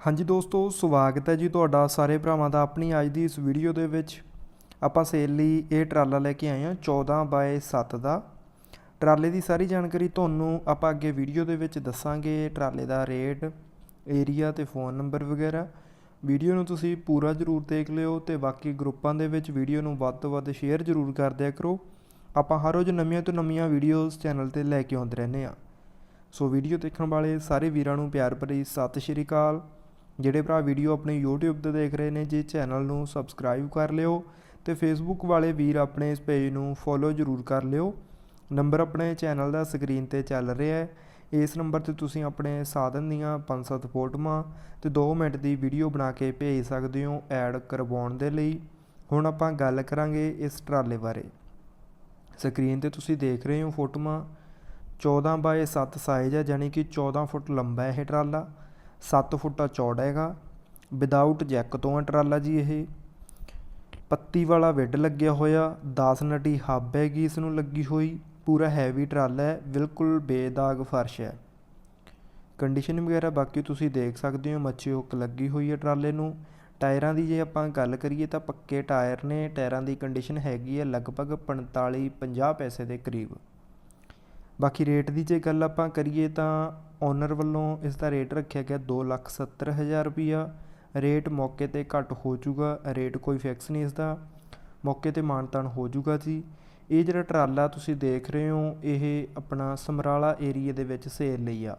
ਹਾਂਜੀ ਦੋਸਤੋ, ਸਵਾਗਤ ਹੈ ਜੀ ਤੁਹਾਡਾ ਸਾਰੇ ਭਰਾਵਾਂ ਦਾ ਆਪਣੀ ਅੱਜ ਦੀ ਇਸ ਵੀਡੀਓ ਦੇ ਵਿੱਚ। ਆਪਾਂ ਸੇਲ ਲਈ ਇਹ ਟਰਾਲਾ ਲੈ ਕੇ ਆਏ ਹਾਂ 14 ਬਾਏ 7 ਦਾ। ਟਰਾਲੇ ਦੀ ਸਾਰੀ ਜਾਣਕਾਰੀ ਤੁਹਾਨੂੰ ਆਪਾਂ ਅੱਗੇ ਵੀਡੀਓ ਦੇ ਵਿੱਚ ਦੱਸਾਂਗੇ, ਟਰਾਲੇ ਦਾ ਰੇਟ ਏਰੀਆ ਤੇ ਫੋਨ ਨੰਬਰ ਵਗੈਰਾ। ਵੀਡੀਓ ਨੂੰ ਤੁਸੀਂ ਪੂਰਾ ਜ਼ਰੂਰ ਦੇਖ ਲਿਓ ਤੇ ਬਾਕੀ ਗਰੁੱਪਾਂ ਦੇ ਵਿੱਚ ਵੀਡੀਓ ਨੂੰ ਵੱਧ ਤੋਂ ਵੱਧ ਸ਼ੇਅਰ ਜ਼ਰੂਰ ਕਰ ਦਿਆ ਕਰੋ। ਆਪਾਂ ਹਰ ਰੋਜ਼ ਨਵੀਆਂ ਤੋਂ ਨਵੀਆਂ ਵੀਡੀਓਜ਼ ਚੈਨਲ ਤੇ ਲੈ ਕੇ ਆਉਂਦੇ ਰਹਿੰਦੇ ਆ ਸੋ ਵੀਡੀਓ ਦੇਖਣ ਵਾਲੇ ਸਾਰੇ ਵੀਰਾਂ ਨੂੰ ਪਿਆਰ ਭਰੀ ਸਤਿ ਸ਼੍ਰੀ ਅਕਾਲ। ਜਿਹੜੇ ਭਰਾ ਵੀਡੀਓ ਆਪਣੇ YouTube ਤੇ ਦੇਖ ਰਹੇ ਨੇ, ਜੀ ਚੈਨਲ ਨੂੰ ਸਬਸਕ੍ਰਾਈਬ ਕਰ ਲਿਓ ਤੇ Facebook ਵਾਲੇ ਵੀਰ ਆਪਣੇ ਇਸ ਪੇਜ ਨੂੰ ਫੋਲੋ ਜ਼ਰੂਰ ਕਰ ਲਿਓ। ਨੰਬਰ ਆਪਣੇ ਚੈਨਲ ਦਾ ਸਕਰੀਨ ਤੇ ਚੱਲ ਰਿਹਾ ਹੈ। ਇਸ ਨੰਬਰ ਤੇ ਤੁਸੀਂ ਆਪਣੇ ਸਾਧਨ ਦੀਆਂ 5-7 ਫੋਟੋਆਂ ਤੇ 2 ਮਿੰਟ ਦੀ ਵੀਡੀਓ ਬਣਾ ਕੇ ਭੇਜ ਸਕਦੇ ਹੋ ਐਡ ਕਰਵਾਉਣ ਦੇ ਲਈ। ਹੁਣ ਆਪਾਂ ਗੱਲ ਕਰਾਂਗੇ ਇਸ ਟਰਾਲੇ ਬਾਰੇ। ਸਕਰੀਨ ਤੇ ਤੁਸੀਂ ਦੇਖ ਰਹੇ ਹੋ ਫੋਟੋਆਂ। 14 ਬਾਏ 7 ਸਾਈਜ਼ ਹੈ ਯਾਨੀ ਕਿ 14 ਫੁੱਟ ਲੰਬਾ ਹੈ ਇਹ ਟਰਾਲਾ। 7 ਫੁੱਟਾ ਚੌੜਾ ਹੈਗਾ। ਵਿਦਆਊਟ ਜੈਕ ਤੋਂ ਹੈ ਟਰਾਲਾ ਜੀ ਇਹ। ਪੱਤੀ ਵਾਲਾ ਵਿੱਡ ਲੱਗਿਆ ਹੋਇਆ। 10 ਨਟੀ ਹੱਬ ਹੈਗੀ ਇਸ ਨੂੰ ਲੱਗੀ ਹੋਈ। ਪੂਰਾ ਹੈਵੀ ਟਰਾਲਾ ਹੈ। ਬਿਲਕੁਲ ਬੇਦਾਗ ਫਰਸ਼ ਹੈ। ਕੰਡੀਸ਼ਨ ਵਗੈਰਾ ਬਾਕੀ ਤੁਸੀਂ ਦੇਖ ਸਕਦੇ ਹੋ। ਮੱਛੀ ਹੁੱਕ ਲੱਗੀ ਹੋਈ ਹੈ ਟਰਾਲੇ ਨੂੰ। ਟਾਇਰਾਂ ਦੀ ਜੇ ਆਪਾਂ ਗੱਲ ਕਰੀਏ ਤਾਂ ਪੱਕੇ ਟਾਇਰ ਨੇ। ਟਾਇਰਾਂ ਦੀ ਕੰਡੀਸ਼ਨ ਹੈਗੀ ਹੈ ਲਗਭਗ 45 50 ਪੈਸੇ ਦੇ ਕਰੀਬ। ਬਾਕੀ ਰੇਟ ਦੀ ਜੇ ਗੱਲ ਆਪਾਂ ਕਰੀਏ ਤਾਂ ਓਨਰ ਵੱਲੋਂ ਇਸ ਦਾ ਰੇਟ ਰੱਖਿਆ ਗਿਆ ਦੋ ਲੱਖ ਸੱਤਰ ਹਜ਼ਾਰ ਰੁਪਈਆ। ਰੇਟ ਮੌਕੇ ਤੇ ਘੱਟ ਹੋ ਜਾਊਗਾ ਰੇਟ ਕੋਈ ਫਿਕਸ ਨਹੀਂ ਇਸ ਦਾ ਮੌਕੇ ਤੇ ਮਾਨਤਾਨ ਹੋ ਜਾਊਗਾ ਜੀ। ਇਹ ਜਿਹੜਾ ਟਰਾਲਾ ਤੁਸੀਂ ਦੇਖ ਰਹੇ ਹੋ, ਇਹ ਆਪਣਾ ਸਮਰਾਲਾ ਏਰੀਆ ਦੇ ਵਿੱਚ ਸੇਲ ਲਈ ਆ।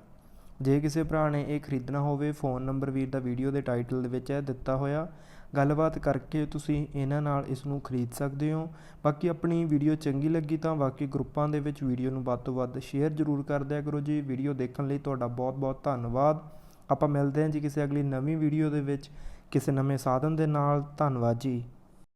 ਜੇ ਕਿਸੇ ਭਰਾ ਨੇ ਇਹ ਖਰੀਦਣਾ ਹੋਵੇ, ਫੋਨ ਨੰਬਰ ਵੀਰ ਦਾ ਵੀਡੀਓ ਦੇ ਟਾਈਟਲ ਦੇ ਵਿੱਚ ਹੈ ਦਿੱਤਾ ਹੋਇਆ। ਗੱਲਬਾਤ ਕਰਕੇ ਤੁਸੀਂ ਇਹਨਾਂ ਨਾਲ ਇਸ ਨੂੰ ਖਰੀਦ ਸਕਦੇ ਹੋ। ਬਾਕੀ ਆਪਣੀ ਵੀਡੀਓ ਚੰਗੀ ਲੱਗੀ ਤਾਂ ਬਾਕੀ ਗਰੁੱਪਾਂ ਦੇ ਵਿੱਚ ਵੀਡੀਓ ਨੂੰ ਵੱਧ ਤੋਂ ਵੱਧ ਸ਼ੇਅਰ ਜ਼ਰੂਰ ਕਰ ਦਿਆ ਕਰੋ ਜੀ। ਵੀਡੀਓ ਦੇਖਣ ਲਈ ਤੁਹਾਡਾ ਬਹੁਤ-ਬਹੁਤ ਧੰਨਵਾਦ। ਆਪਾਂ ਮਿਲਦੇ ਹਾਂ ਜੀ ਕਿਸੇ ਅਗਲੀ ਨਵੀਂ ਵੀਡੀਓ ਦੇ ਵਿੱਚ ਕਿਸੇ ਨਵੇਂ ਸਾਧਨ ਦੇ ਨਾਲ। ਧੰਨਵਾਦ ਜੀ।